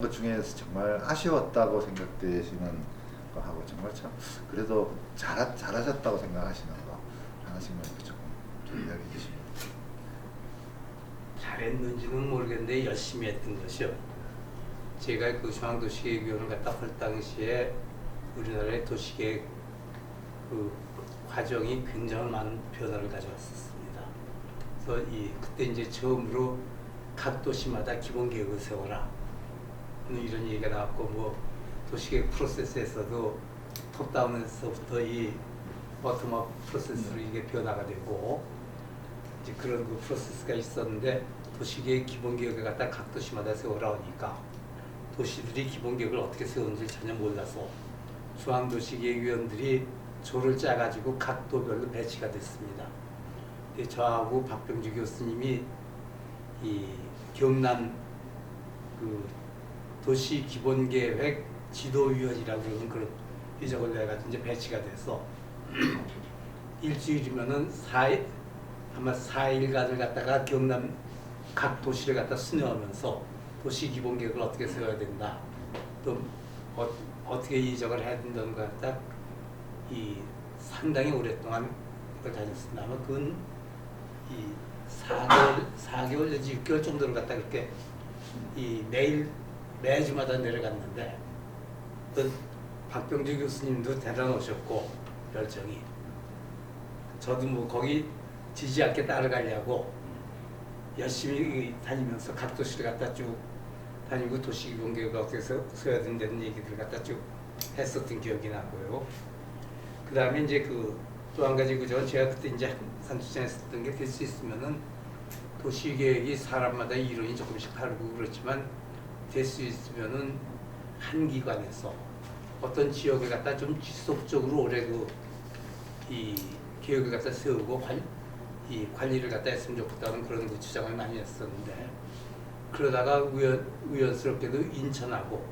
것 중에서 정말 아쉬웠다고 생각되시는 거 하고 정말 참 그래도 잘 잘하셨다고 생각하시는 거 하나씩만 조금 좀 이야기해 주시면 잘했는지는 모르겠는데 열심히 했던 것이요. 제가 그 중앙도시계획위원을 갖다 할 당시에 우리나라의 도시계획 그 과정이 굉장히 많은 변화를 가져왔었습니다. 그래서 이 그때 이제 처음으로 각 도시마다 기본 계획을 세워라. 는 이런 얘기가 나왔고 뭐 도시계획 프로세스에서도 톱다운에서부터 이 버텀업 프로세스로 이게 변화가 되고 이제 그런 그 프로세스가 있었는데 도시계획 기본 계획을 갖다 각 도시마다 세우라 하니까 도시들이 기본 계획을 어떻게 세우는지 전혀 몰라서 중앙도시계획위원들이 조를 짜가지고 각 도별로 배치가 됐습니다. 저하고 박병주 교수님이 이 경남 그 도시 기본 계획 지도위원이라고 그러는 그런 위적을 내가지고 이제 배치가 돼서 일주일이면은 4일 아마 4일간을 갖다가 경남 각 도시를 갖다 순회하면서 도시 기본 계획을 어떻게 세워야 된다. 또 어, 어떻게 이적을 해야 된다는 것 갖다 이 상당히 오랫동안 그걸 다녔습니다. 아마 그건 이 4개월, 4개월 내지 6개월 정도를 갖다 그렇게 이 매일 매주마다 내려갔는데 또 박병주 교수님도 대단하셨고 열정이 저도 뭐 거기 지지 않게 따라가려고 열심히 다니면서 각 도시를 갖다 쭉 다니고 도시 공개가 어떻게 서- 서야 된다는 얘기들을 갖다 쭉 했었던 기억이 나고요. 그 다음에 이제 그 또 한 가지 그저 제가 그때 이제 산주장에 했었던 게 될 수 있으면은 도시 계획이 사람마다 이론이 조금씩 다르고 그렇지만 될 수 있으면은 한 기관에서 어떤 지역을 갖다 좀 지속적으로 오래 그이 계획을 갖다 세우고 관, 이 관리를 갖다 했으면 좋겠다는 그런 그 주장을 많이 했었는데 그러다가 우연, 우연스럽게도 인천하고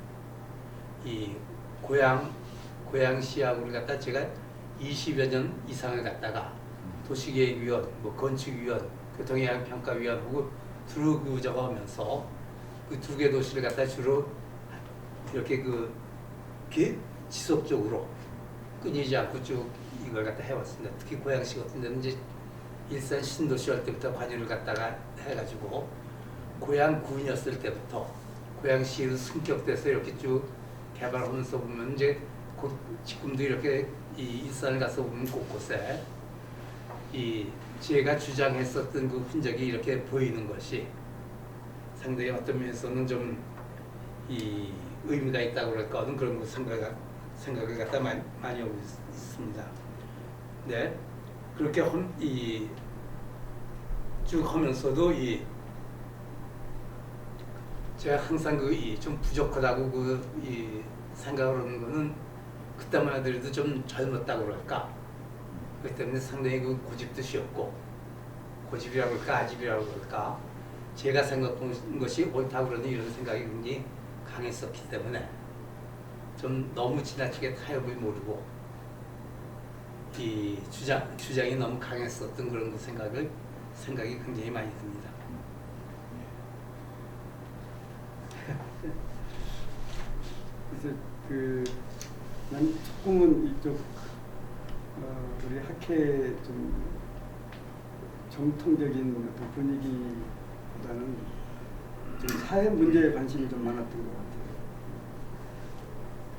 이 고향 고향시하고를 갖다 제가 20여 년 이상을 갖다가 도시계획위원, 뭐 건축위원, 교통예약평가위원하고 두루 그 저거 하면서 그 두 개 도시를 갖다 주로 이렇게 그 기- 지속적으로 끊이지 않고 쭉 이걸 갖다 해왔습니다. 특히 고양시 같은 데는 이제 일산 신도시 할 때부터 관여를 갖다가 해가지고 고양군이었을 때부터 고양시로 승격돼서 이렇게 쭉 개발하면서 보면 이제 곧 지금도 이렇게 이 일산을 가서 보면 곳곳에 이 제가 주장했었던 그 흔적이 이렇게 보이는 것이 상당히 어떤 면에서는 좀 이 의미가 있다고 그럴까 하는 그런 거 생각 생각을 갖다 많이, 많이 하고 있, 있습니다. 네. 그렇게 이쭉 하면서도 이 제가 항상 그 이 좀 부족하다고 그 이 생각을 하는 거는 그때만 하더라도 좀 젊었다고 그럴까? 그렇기 때문에 상당히 그 고집도 쉬었고 고집이라고 그럴까? 아집이라고 그럴까 제가 생각한 것이 옳다고 그러는 이런 생각이 굉장히 강했었기 때문에 좀 너무 지나치게 타협을 모르고 이 주장 주장이 너무 강했었던 그런 그 생각을 생각이 굉장히 많이 듭니다. 그래서 그난 조금은 이쪽 어, 우리 학회 좀 정통적인 분위기 보다는 좀 사회 문제에 관심이 좀 많았던 것 같아요.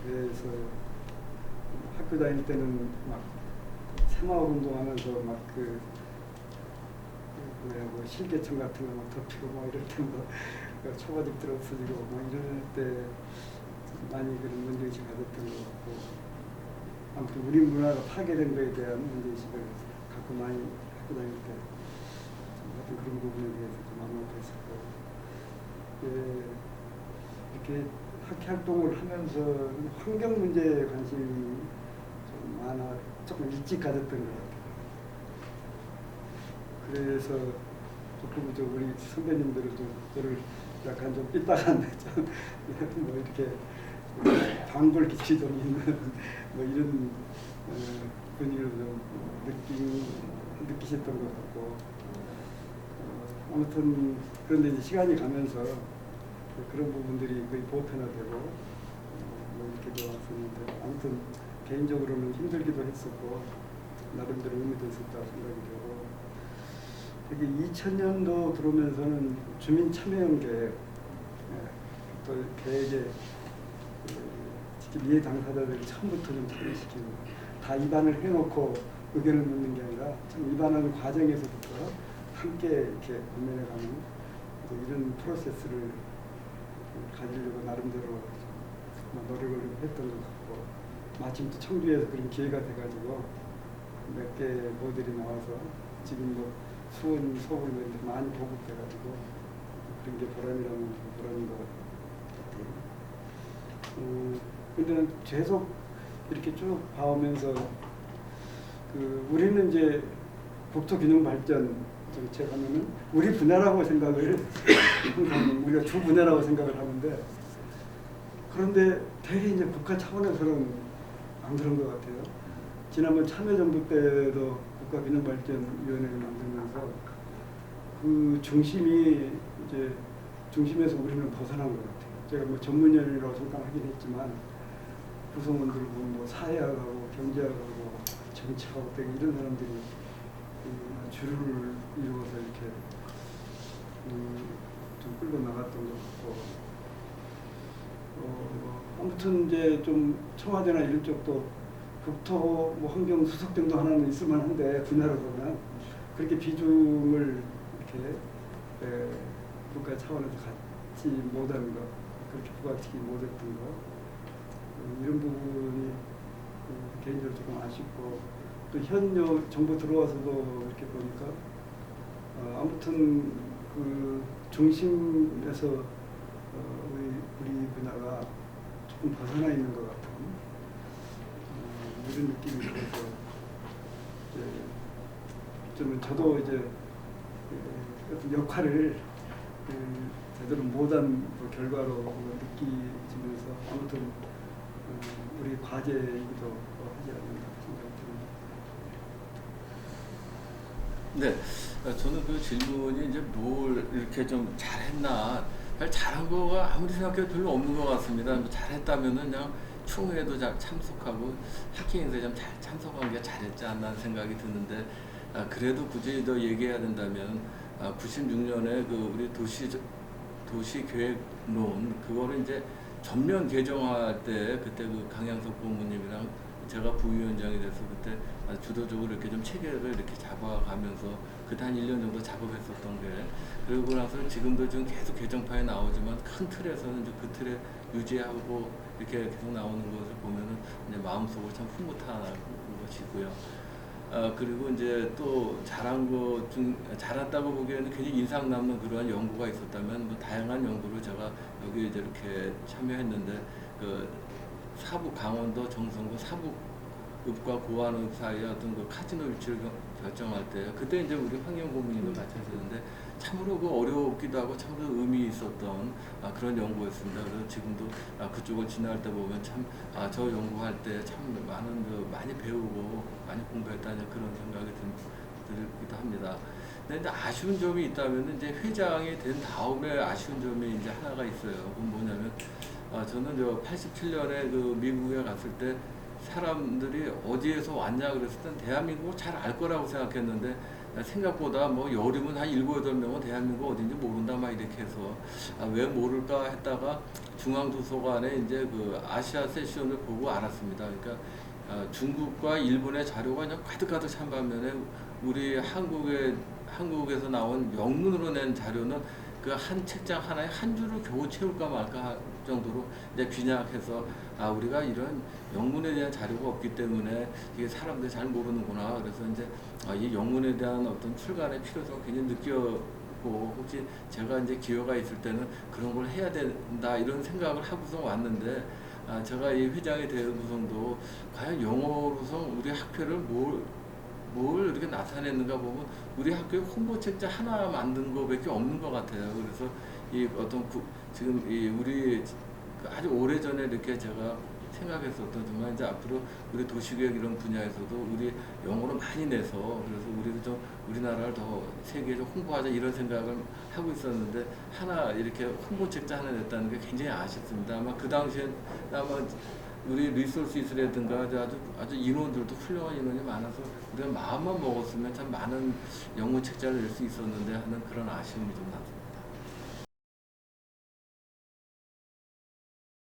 그래서 학교 다닐 때는 막 새마을 운동하면서 막그 그 뭐야 뭐 실개천 같은 거 막 덮이고 막 이럴 때뭐 초가집들 없어지고 막 이럴 때 많이 그런 문제의식 가졌던 것 같고 아무튼 우리 문화가 파괴된 거에 대한 문제의식을 갖고 많이 학교 다닐 때좀 어떤 그런 부분에 대해서 좀 암묵했었고 예, 이렇게 학회 활동을 하면서 환경 문제에 관심이 좀 많아 조금 일찍 가졌던 것 같아요. 그래서 조금 저 우리 선배님들을 좀 저를 약간 좀 삐딱한데 좀뭐 이렇게 방불 기치 좀 있는 뭐 이런 어, 분위기를 좀 느끼 느끼셨던 것 같고 어, 아무튼 그런데 이제 시간이 가면서 그런 부분들이 거의 보편화되고 어, 뭐 이렇게 되어 왔었는데 아무튼 개인적으로는 힘들기도 했었고 나름대로 의미도 있었다 생각이 되고 되게 2000년도 들어오면서는 주민 참여형 계획 예, 또 계획에 그 직접 이해 당사자들을 처음부터 좀 참여시키는 다 입안을 해놓고 의견을 묻는 게 아니라 참 입안하는 과정에서부터 함께 이렇게 이제 이런 프로세스를 가지려고 나름대로 좀 노력을 했던 것 같고 마침 또 청주에서 그런 기회가 돼가지고 몇 개 모델이 나와서 지금 뭐 수원, 서울 뭐 이렇게 많이 보급돼가지고 그런 게 보람이라면 보람인 것 같아요. 음, 근데 계속 이렇게 쭉 봐오면서 그 우리는 이제 국토균형 발전 정책 하면은 우리 분야라고 생각을 우리가 주 분야라고 생각을 하는데 그런데 되게 이제 국가 차원에서는 안 그런 것 같아요. 지난번 참여정부 때도 국가균형발전위원회를 만들면서 그 중심이 이제 중심에서 우리는 벗어난 것 같아요. 제가 뭐 전문위원이라고 생각하긴 했지만 구성원들고 뭐 사회학하고 경제학하고 정치하고 되게 이런 사람들이 그 줄을 이루어서 이렇게 음, 좀 끌고 나갔던 것 같고. 어, 아무튼 이제 좀 청와대나 이런 쪽도 국토 뭐 환경 수석등도 하나는 있을 만 한데 분야로 보면 그렇게 비중을 이렇게 에, 국가 차원에서 갖지 못한 것 그렇게 부각시키지 못했던 것 음, 이런 부분이 음, 개인적으로 조금 아쉽고 또현 정부 들어와서도 이렇게 보니까 어, 아무튼 그 중심에서 어, 우리 우리 분야가 조금 벗어나 있는 것 같은 어, 이런 느낌이 들어서 이제 좀 저도 이제 그 어떤 역할을 그 제대로 못한 그 결과로 그걸 느끼면서 아무튼 어, 우리 과제이기도 하지 않는가 생각이 듭니다. 네, 어, 저는 그 질문이 이제 뭘 이렇게 좀 잘했나, 잘한 거가 아무리 생각해도 별로 없는 것 같습니다. 뭐 잘했다면은 그냥 총회도 잘 참석하고 인사에 좀잘 참석한 게 잘했지 않나 생각이 드는데, 아, 그래도 굳이 더 얘기해야 된다면, 아, 96년에 그 우리 도시 도시 계획론 그거를 이제 전면 개정할 때 그때 그 강양석 고모님이랑 제가 부위원장이 돼서 그때 주도적으로 이렇게 좀 체계를 이렇게 잡아가면서 그때 한 1년 정도 작업했었던 게 그러고 나서 지금도 좀 계속 개정판이 나오지만 큰 틀에서는 이제 그 틀에 유지하고 이렇게 계속 나오는 것을 보면은 이제 마음속으로 참 흐뭇한 것이고요. 아, 그리고 이제 또 잘한 것 중, 잘했다고 보기에는 굉장히 인상 남는 그러한 연구가 있었다면 뭐 다양한 연구를 제가 여기 이제 이렇게 참여했는데 그 사북 강원도 정선고 사북읍과 고안읍 사이에 어떤 그 카지노 유치를 결- 결정할 때 그때 이제 우리 고문님도 같이 했었는데 참으로 그 어려웠기도 하고 참으로 의미 있었던 아, 그런 연구였습니다. 그래서 지금도 아, 그쪽을 지나갈 때 보면 참 아, 저 연구할 때 참 많은 그 많이 배우고 많이 공부했다는 그런 생각이 들, 들기도 합니다. 근데 아쉬운 점이 있다면 이제 회장이 된 다음에 아쉬운 점이 이제 하나가 있어요. 그건 뭐냐면 아, 저는 저 87년에 그 미국에 갔을 때 사람들이 어디에서 왔냐 그랬을 땐 대한민국을 잘 알 거라고 생각했는데 생각보다 뭐 여름은 한 일곱 여덟 명은 대한민국 어딘지 모른다 막 이렇게 해서 아, 왜 모를까 했다가 중앙도서관에 이제 그 아시아 세션을 보고 알았습니다. 그러니까 아, 중국과 일본의 자료가 그냥 가득가득 찬 반면에 우리 한국에 한국에서 나온 영문으로 낸 자료는 그 한 책장 하나에 한 줄을 겨우 채울까 말까 할 정도로 이제 빈약해서 아 우리가 이런 영문에 대한 자료가 없기 때문에 이게 사람들이 잘 모르는구나 그래서 이제 아, 이 영문에 대한 어떤 출간의 필요성을 굉장히 느꼈고 혹시 제가 이제 기회가 있을 때는 그런 걸 해야 된다 이런 생각을 하고서 왔는데 아, 제가 이 회장이 되고서도 과연 영어로서 우리 학회를 뭘, 뭘 이렇게 나타냈는가 보면 우리 학교에 홍보 책자 하나 만든 거밖에 없는 것 같아요. 그래서 이 어떤 구, 지금 이 우리 그 아주 오래 전에 이렇게 제가 생각했었던 정말 이제 앞으로 우리 도시계획 이런 분야에서도 우리 영어로 많이 내서 그래서 우리도 좀 우리나라를 더 세계에 좀 홍보하자 이런 생각을 하고 있었는데 하나 이렇게 홍보책자 하나 냈다는 게 굉장히 아쉽습니다. 아마 그 당시엔 아마 우리 리소스 이스라든가 아주 아주 인원들도 훌륭한 인원이 많아서 우리가 마음만 먹었으면 참 많은 영문 책자를 낼 수 있었는데 하는 그런 아쉬움이 좀 났습니다.